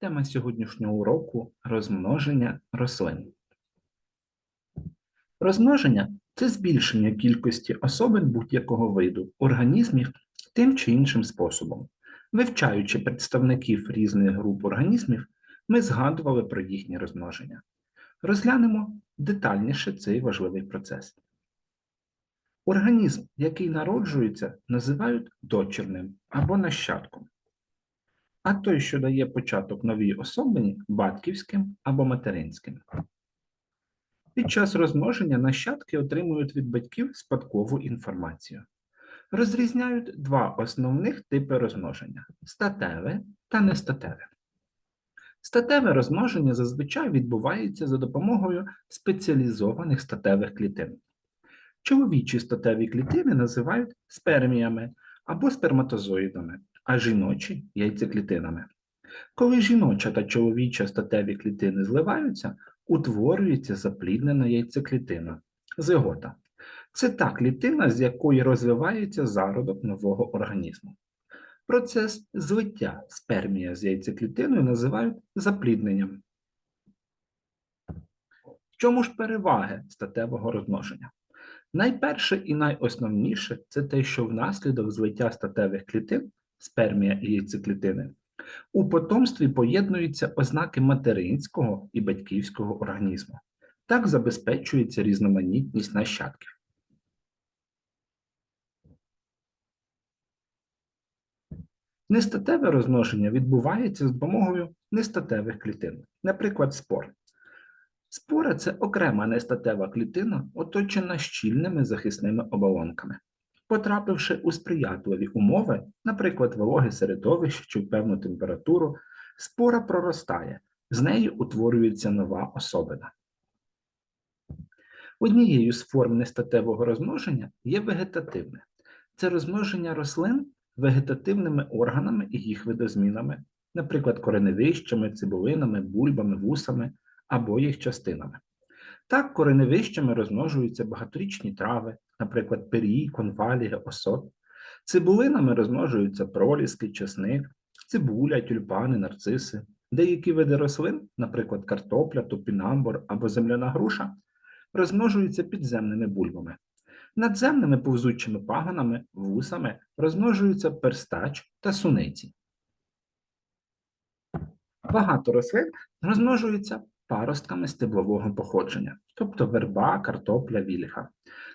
Тема сьогоднішнього уроку розмноження рослин. Розмноження це збільшення кількості особин будь-якого виду організмів тим чи іншим способом. Вивчаючи представників різних груп організмів, ми згадували про їхнє розмноження. Розглянемо детальніше цей важливий процес. Організм, який народжується, називають дочірним або нащадком а той, що дає початок новій особині, батьківським або материнським. Під час розмноження нащадки отримують від батьків спадкову інформацію. Розрізняють два основних типи розмноження статеве та нестатеве. Статеве розмноження зазвичай відбувається за допомогою спеціалізованих статевих клітин. Чоловічі статеві клітини називають сперміями або сперматозоїдами, а жіночі яйцеклітинами. Коли жіноча та чоловіча статеві клітини зливаються, утворюється запліднена яйцеклітина зигота. Це та клітина, з якої розвивається зародок нового організму. Процес злиття спермія з яйцеклітиною називають заплідненням. В чому ж переваги статевого розмноження? Найперше і найосновніше це те, що внаслідок злиття статевих клітин спермія і яйцеклітини, у потомстві поєднуються ознаки материнського і батьківського організму. Так забезпечується різноманітність нащадків. Нестатеве розмноження відбувається з допомогою нестатевих клітин, наприклад, спор. Спора це окрема нестатева клітина, оточена щільними захисними оболонками. Потрапивши у сприятливі умови, наприклад, вологе середовище чи певну температуру, спора проростає, з неї утворюється нова особина. Однією з форм нестатевого розмноження є вегетативне. Це розмноження рослин вегетативними органами і їх видозмінами, наприклад, кореневищами, цибулинами, бульбами, вусами або їх частинами. Так, кореневищами розмножуються багаторічні трави, наприклад, перій, конвалії, осот. Цибулинами розмножуються проліски, чесник, цибуля, тюльпани, нарциси. Деякі види рослин, наприклад, картопля, топінамбур або земляна груша, розмножуються підземними бульбами. Надземними повзучими пагонами, вусами розмножуються перстач та суниці. Багато рослин розмножуються паростками стеблового походження, тобто верба, картопля, віліха.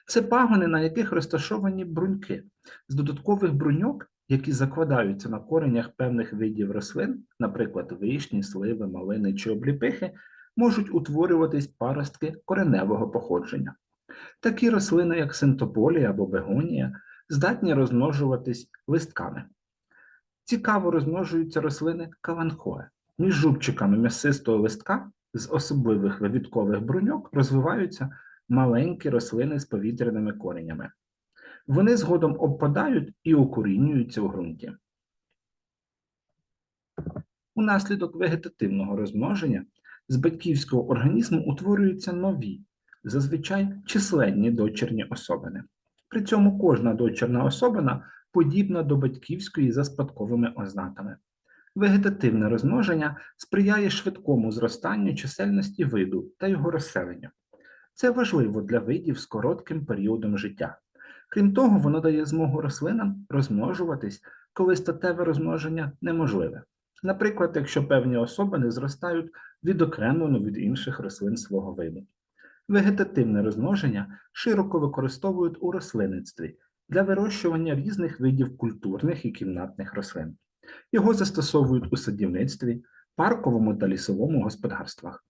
Це пагони, на яких розташовані бруньки з додаткових бруньок, які закладаються на коренях певних видів рослин, наприклад, вишні, сливи, малини чи обліпихи, можуть утворюватись паростки кореневого походження. Такі рослини, як синтополія або бегонія, здатні розмножуватись листками. Цікаво розмножуються рослини каланхоe. Між жубчиками м'ясистого листка з особливих вивідкових бруньок розвиваються маленькі рослини з повітряними коренями. Вони згодом обпадають і укорінюються у ґрунті. Унаслідок вегетативного розмноження з батьківського організму утворюються нові, зазвичай численні дочірні особини. При цьому кожна дочірна особина подібна до батьківської за спадковими ознаками. Вегетативне розмноження сприяє швидкому зростанню чисельності виду та його розселенню. Це важливо для видів з коротким періодом життя. Крім того, воно дає змогу рослинам розмножуватись, коли статеве розмноження неможливе. Наприклад, якщо певні особини зростають відокремлено від інших рослин свого виду. Вегетативне розмноження широко використовують у рослинництві для вирощування різних видів культурних і кімнатних рослин. Його застосовують у садівництві, парковому та лісовому господарствах.